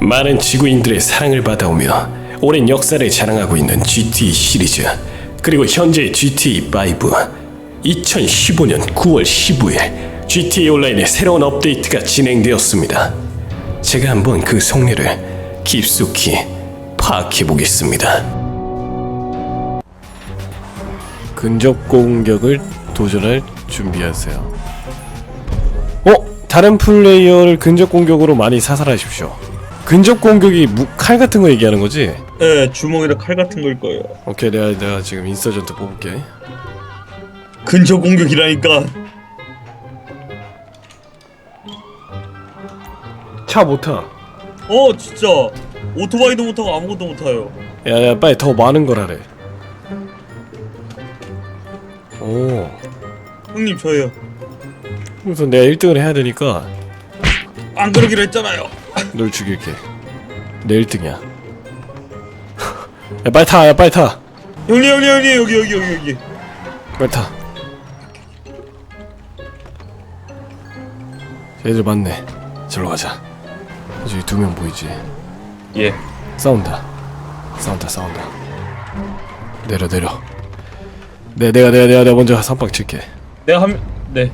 많은 지구인들의 사랑을 받아오며 오랜 역사를 자랑하고 있는 GTA 시리즈 그리고 현재 GTA 5 2015년 9월 15일 GTA 온라인의 새로운 업데이트가 진행되었습니다. 제가 한번 그 속내를 깊숙이 파악해 보겠습니다. 근접 공격을 도전할 준비하세요. 어? 다른 플레이어를 근접 공격으로 많이 사살하십시오. 근접 공격이 무, 칼 같은 거 얘기하는 거지? 네, 주먹이나 칼 같은 걸 거예요. 오케이 내가 내가 지금 인서전트 뽑을게. 근접 공격이라니까. 차 못 타. 어, 진짜. 오토바이도 못 타고 아무것도 못 타요. 야 야 빨리 더 많은 걸 하래. 오. 형님 저예요. 우선 내가 1등을 해야 되니까 안 그러기로 했잖아요. 널 죽일게. 내 1등이야. 야 빨리 타. 야 빨리 타. 형님, 형님, 형님 여기 여기 여기 여기. 빨리 타. 얘들 많네. 절로 가자. 저기 두 명 보이지? 예. 싸운다. 싸운다, 싸운다. 내려, 내려. 내, 내가, 내가, 내가, 내가 먼저 선빵 칠게. 내가 한 네.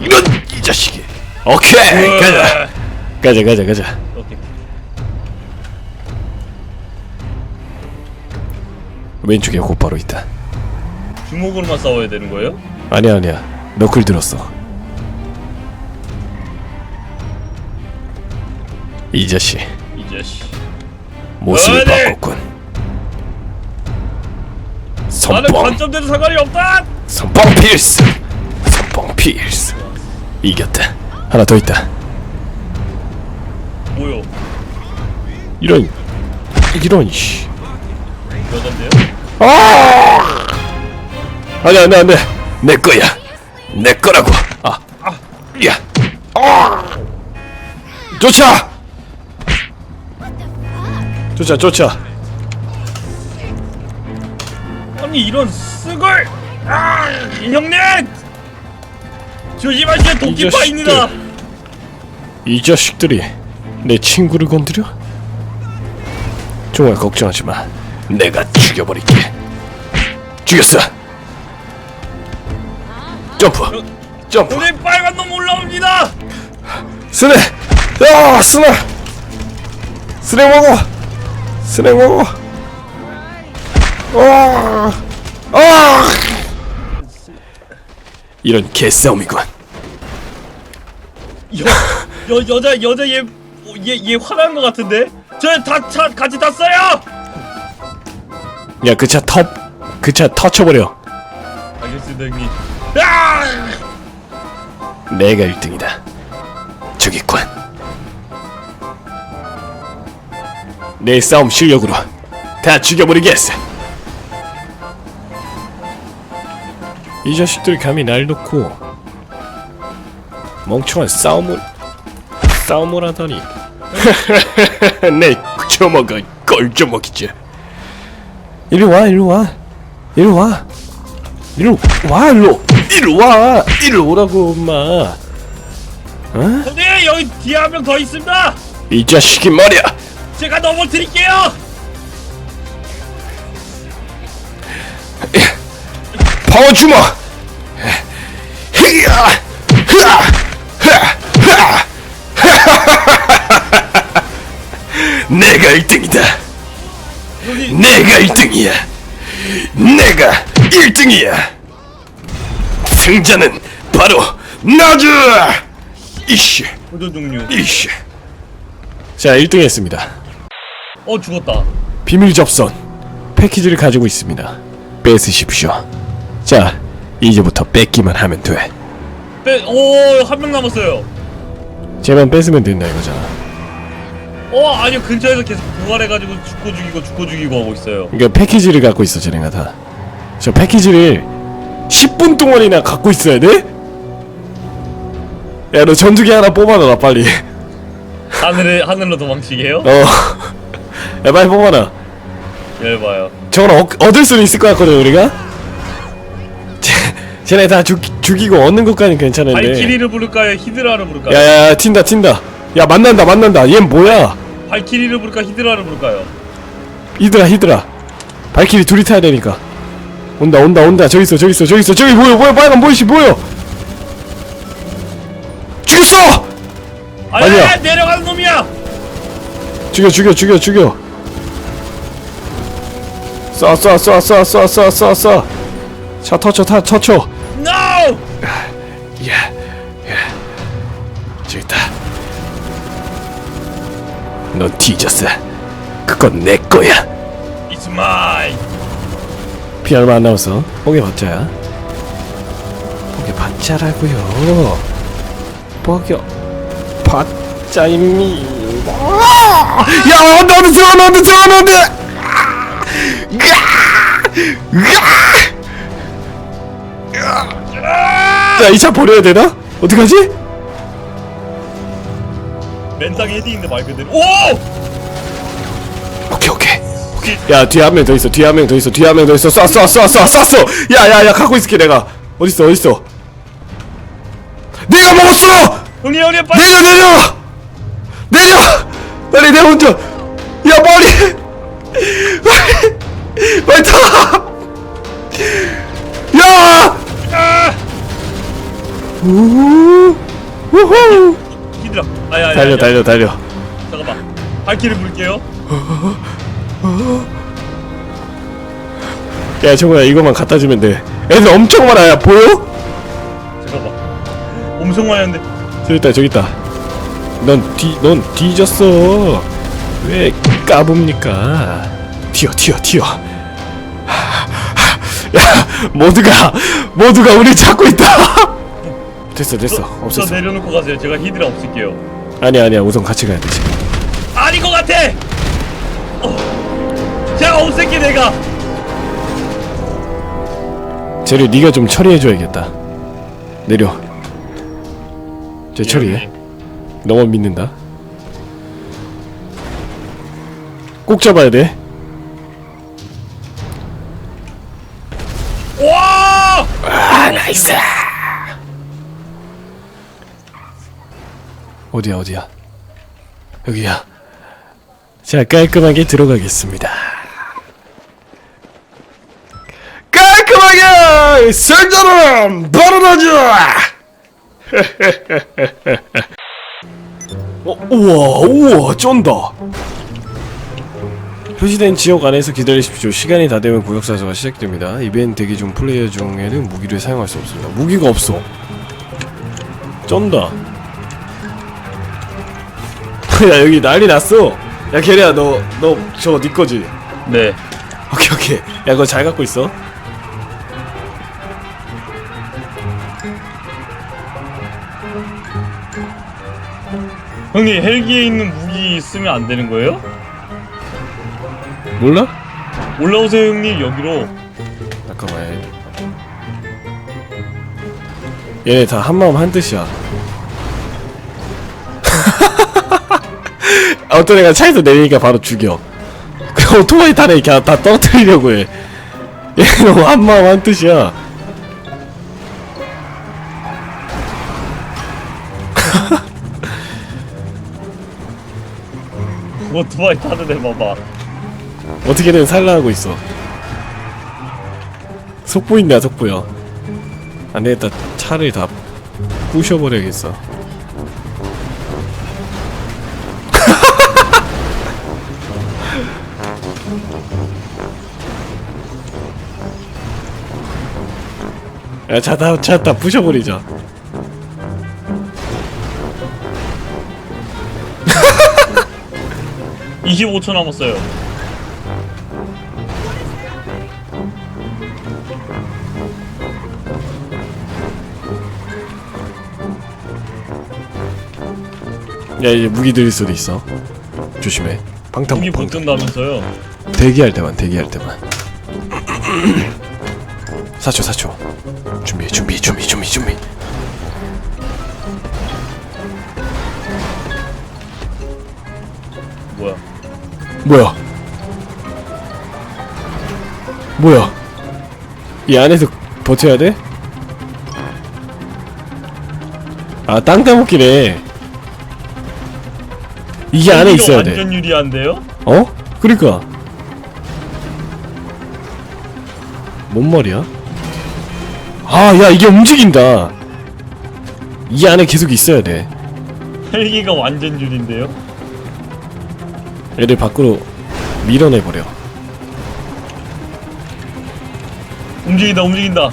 이런 이 자식이. 오케이, 가자, 가자, 가자, 가자. 오케이. 왼쪽에 곧바로 있다. 주먹으로만 싸워야 되는 거예요? 아니야, 아니야. 너클 들었어. 이 자식 이 자식. 모습을 어, 네. 바꿨군. 나는 선빵, 관점돼도 상관이 없다. 선빵 필스, 선빵 필스. 이겼다. 하나 더 있다. 뭐요? 이런, 이런 씨. 여잔데요? 아니 안돼 안돼 내 거야 내 거라고 아, 야, 아, 쫓아, 쫓아 쫓아. 아니 이런 쓱을. 아, 형님. 조심하세요 이 도끼 파입니다. 이 자식들이 내 친구를 건드려? 정말 걱정하지 마. 내가 죽여버릴게. 죽였어. 점프, 점프. 형님 빨간 놈 올라옵니다. 스네, 야 스네, 스네 먹어, 스네 먹어. 아, 아. 이런 개싸움이군. 여, 여 여자 여자 얘 얘 얘 화난 것 같은데? 저다차 같이 탔어요. 야 그 차 터, 그 차 터쳐버려. 알겠습니다 형님. 아! 내가 1등이다. 저기군. 내 싸움 실력으로 다 죽여버리겠어. 이 자식들이 감히 날 놓고 멍청한 싸움을 싸움을 하다니. 내 주먹은 꼴주먹이지. 이리 와, 이리 와, 이리 와. 이리 와, 일로, 이리 와, 이리 오라고, 엄마. 어? 형님 여기 뒤에 한 명 더 있습니다. 이 자식이 말이야. 제가 넘어뜨릴게요. 파워 주먹. 히야, 흐아, 내가 1등이다. 형님 내가 1등이야. 내가 1등이야. 승자는 바로 나다. 이씨. 이씨. 자, 1등 했습니다. 어 죽었다. 비밀 접선 패키지를 가지고 있습니다. 뺏으십시오. 자, 이제부터 뺏기만 하면 돼. 빼 오한 명 남았어요. 쟤만 뺏으면 된다 이거잖아. 어 아니요 근처에서 계속 부활해가지고 죽고 죽이고 죽고 죽이고 하고 있어요. 그러니까 패키지를 갖고 있어 쟤네가 다. 저 패키지를 10분 동안이나 갖고 있어야 돼? 야, 너 전투기 하나 뽑아놔 빨리. 하늘에 하늘로 도망치게요? 어, 야 빨리 뽑아놔. 열봐요. 저건 얻, 얻을 수는 있을 것 같거든 우리가. 쟤네 다 죽, 죽이고 얻는 것까지 괜찮은데 발키리를 부를까요? 히드라를 부를까요? 야야야 튄다 튄다 야 만난다 만난다. 얜 뭐야? 발키리를 부를까 히드라를 부를까요? 히드라 히드라. 발키리 둘이 타야 되니까. 온다 온다 온다. 저기 있어 저기 있어 저기 있어. 저기 뭐야 뭐야 빨간 보이시 뭐야? 죽였어! 아니야. 아니야 내려가는 놈이야. 죽여 죽여 죽여 죽여. 쏴쏴쏴쏴쏴쏴쏴쏴. 차 터쳐 타 터쳐 넌 뒤졌어. 그건 내 거야. It's mine. 피 얼마 안 남았어. 뽀개 받자야. 뽀개 받자입니. 야, 언더 세원 언더 세원 언더. 야, 이 차 버려야 되나? 어떡하지? 맨땅 헤딩인데 말 그대로. 오! 오케이 오케이. 오케이. 야 뒤에 한 명 더 있어 뒤에 한 명 더 있어 뒤에 한 명 더 있어 쏴 쏴 쏴쏴 쐈어 야야야 갖고 있을게 내가 어딨어 어딨어 내가 먹었어 형님 형님 빨리. 내려 내려 내려 빨리 내 운전 야 빨리 빨리 빨리 타 야 아! 우후 우후 히드라. 아야. 달려 달려 달려 잠깐만. 발키리 부를게요. 야 정우야 이거만 갖다 주면 돼 애들 엄청 많아 야 보여? 잠깐만. 엄청 많이 하는데. 저기 있다 저기 있다 넌 뒤 넌 뒤졌어 왜 까봅니까 튀어 튀어 튀어 야 모두가 모두가 우리 찾고 있다 됐어 됐어 저 없었어 내려놓고 가세요. 제가 히드라 없앨게요. 아니야 아니야 우선 같이 가야 돼 지금 아닌 것 같아. 어. 제가 없앨게 내가. 재료 네가 좀 처리해줘야겠다 내려 제 처리해 너만 믿는다 꼭 잡아야 돼 와! 아 나이스 어디야 어디야 여기야 자 깔끔하게 들어가겠습니다 깔끔하게 설자람 벌어나자 어, 우와 우와 쩐다 표시된 지역 안에서 기다리십시오. 시간이 다 되면 구역사서가 시작됩니다. 이벤트 대기 중 플레이어 중에는 무기를 사용할 수 없습니다. 무기가 없어. 쩐다. 야 여기 난리 났어. 야 걔리야 너 너 저거 네 거지? 네. 오케이 오케이. 야 그거 잘 갖고 있어. 형님 헬기에 있는 무기 쓰면 안 되는 거예요? 몰라? 올라오세요 형님 여기로. 잠깐만. 얘네 다 한마음 한뜻이야. 어떤 애가 차에서 내리니까 바로 죽여. 그 오토바이 타네 이렇게 다 떨어뜨리려고 해. 얘 너무 한마음 한뜻이야. 오토바이 타는 애 봐봐. 어떻게든 살라하고 있어. 속보인다 속보여. 안 되겠다. 차를 다 부셔버려야겠어. 야, 차 다, 차 다 부셔버리자. 이 25초 남았어요. 야, 이제 무기 들일 수도 있어. 조심해. 방탄, 무기 방탄. 붙든다면서요. 대기할 때만 대기할 때만 4초 4초 준비 준비 준비 준비 준비 뭐야? 뭐야 뭐야 이 안에서 버텨야 돼? 아, 땅 따먹기네. 이게 안에 있어야 돼. 완전 유리한데요? 어? 그러니까. 뭔 말이야? 아, 야, 이게 움직인다. 이 안에 계속 있어야 돼. 헬기가 완전 유리인데요? 얘를 밖으로 밀어내버려. 움직인다 움직인다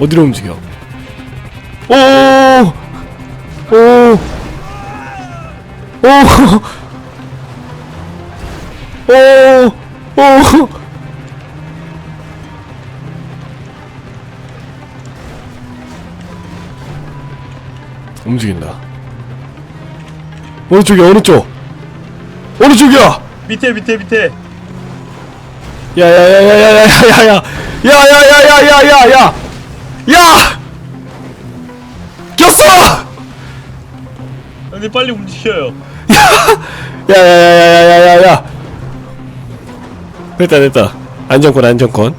어디로 움직여? 오! 오! 오! 오! 오! 움직인다. 어느 쪽이야? 어느 쪽? 어느 쪽이야? 밑에 밑에 밑에 야야야야야야야야야 야야야야야야 야 야 꼈어 형님 빨리 움직여요 야야야야야야야 됐다 됐다 안정권 안정권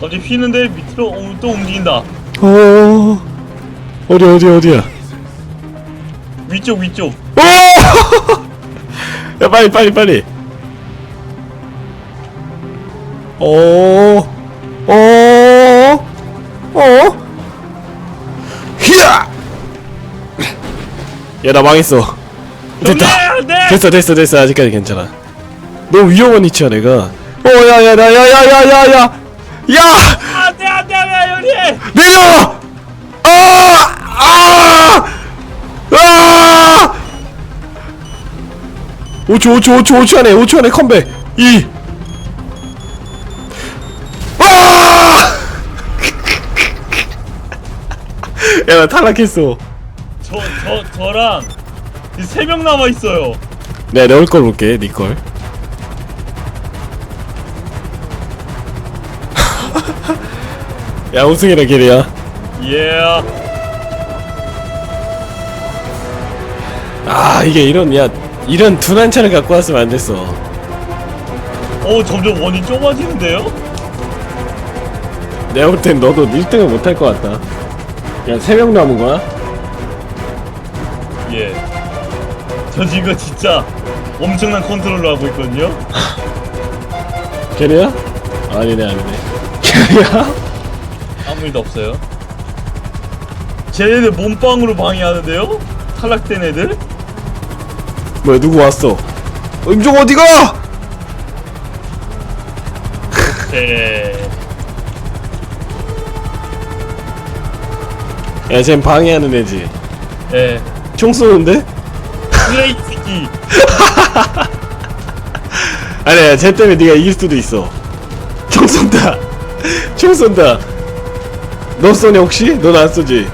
갑자기 휘는데 밑으로 어, 또 움직인다 어 어디 어디 어디야 위쪽 위쪽 오! 야 빨리 빨리 빨리 오, 오, 오, 히야! 야, 나 망했어. 됐다. 안돼 됐어, 됐어, 됐어. 아직까지 괜찮아. 너무 위험한 위치야, 내가. 어, 야, 야, 나, 야, 야, 야, 야, 야! 야! 안돼 안돼 안돼 형님 내려! 아! 아! 아! 5초, 5초, 5초, 5초 안에, 5초 안에 컴백. 2. 아! 야, 나 탈락했어. 저 저 저랑 세명 남아 있어요 내가 네, 너걸 볼게, 니 걸. 야, 우승이라 길이야. 예 아, 이게 이런, 야, 이런 둔한 차를 갖고 왔으면 안 됐어. 어 점점 원이 좁아지는데요? 내가 볼 땐 너도 1등을 못할 것 같다. 야, 3명 남은 거야? 예. 저 지금 진짜 엄청난 컨트롤을 하고 있거든요. 걔네야? 아니네, 아니네. 걔네야? 아무 일도 없어요. 쟤네들 몸빵으로 방해하는데요? 탈락된 애들? 뭐야, 누구 왔어? 어, 임종 어디가? 예. 야, 쟨 방해하는 애지. 예. 총 쏘는데? 쓰레기 새끼. 아니야, 쟤 때문에 네가 이길 수도 있어. 총 쏜다. 총 쏜다. 너 쏘냐, 혹시? 넌 안 쏘지?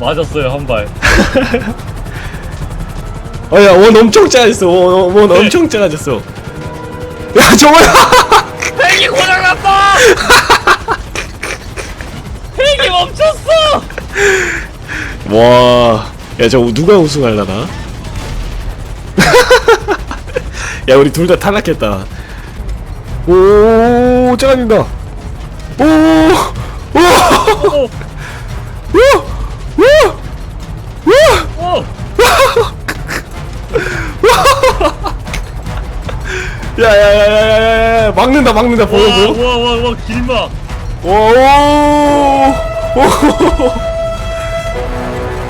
맞았어요, 한 발. 어, 야, 원 엄청 작아졌어. 원, 원 엄청 작아졌어. 야, 저거야! 헬기 고장났다! 헬기 멈췄어! 와, 야, 저거 누가 우승할라나? 야, 우리 둘 다 탈락했다. 오, 짜간다. 오, 오, 어, 오, 오, 오. 어! 야야야야야야 막는다 막는다 와, 보여줘 와, 와, 와, 길막. 오오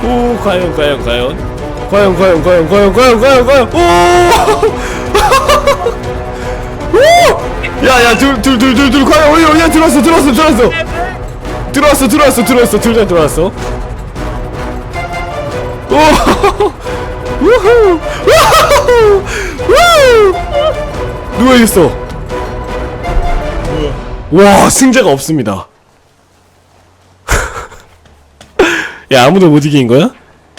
오 과연 과연 과연 과연 과연 과연 과연 과연 과연 과연 오 오 야야 둘 둘 둘 둘 둘 과연 어이 야 들어왔어 들어왔어 들어왔어 들어왔어 들어왔어 들어왔어 둘다 들어왔어 오 우후 우후 우 누가 이겼어? 와 승자가 없습니다. 야 아무도 못 이긴 거야?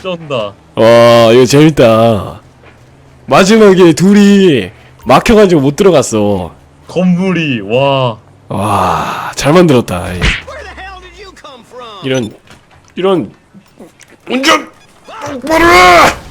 쩐다. 와 이거 재밌다. 마지막에 둘이 막혀가지고 못 들어갔어. 건물이, 와. 와 잘 만들었다. 이런 이런 운전 뭐라